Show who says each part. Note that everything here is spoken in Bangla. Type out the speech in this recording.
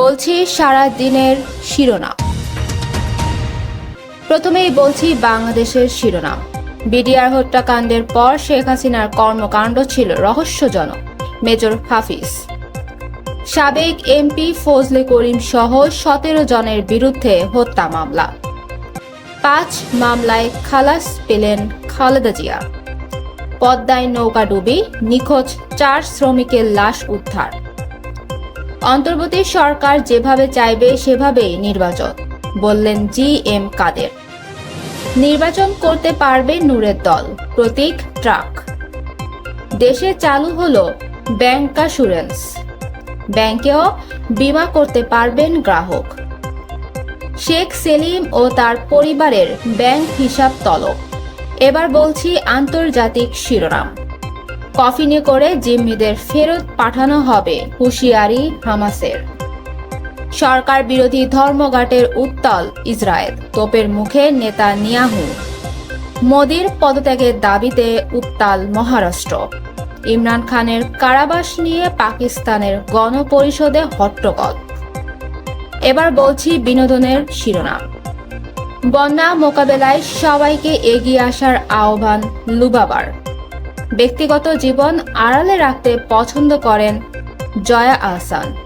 Speaker 1: বলছি সারা দিনের শিরোনাম। প্রথমেই বলছি বাংলাদেশের শিরোনাম। বিডিআর হত্যাকাণ্ডের পর শেখ হাসিনার কর্মকাণ্ড ছিল রহস্যজনক। মেজর হাফিজ। সাবেক এমপি ফজলে করিম সহ সতেরো জনের বিরুদ্ধে হত্যা মামলা। পাঁচ মামলায় খালাস পেলেন খালেদা জিয়া। পদ্মায় নৌকাডুবি নিখোঁজ চার শ্রমিকের লাশ উদ্ধার। অন্তর্বর্তী সরকার যেভাবে চাইবে, সেভাবেই নির্বাচন, বললেন জি এম কাদের। নির্বাচন করতে পারবে নূরের দল, প্রতীক ট্রাক। দেশে চালু হলো ব্যাংকাসুরেন্স ব্যাংকেও বিমা করতে পারবেন গ্রাহক। শেখ সেলিম ও তার পরিবারের ব্যাংক হিসাব তলব। এবার বলছি আন্তর্জাতিক শিরোনাম। কফিনে করে জিম্মিদের ফেরত পাঠানো হবে হুঁশিয়ারি হামাসের। সরকার বিরোধী ধর্মঘাটের উত্তাল ইসরায়েল, তোপের মুখে নেতা নিয়াহু মোদির পদত্যাগের দাবিতে উত্তাল মহারাষ্ট্র। ইমরান খানের কারাবাস নিয়ে পাকিস্তানের গণপরিষদে হট্টগোল। এবার বলছি বিনোদনের শিরোনাম। বন্যা মোকাবেলায় সবাইকে এগিয়ে আসার আহ্বান লুবাবার। ব্যক্তিগত জীবন আড়ালে রাখতে পছন্দ করেন জয়া আহসান।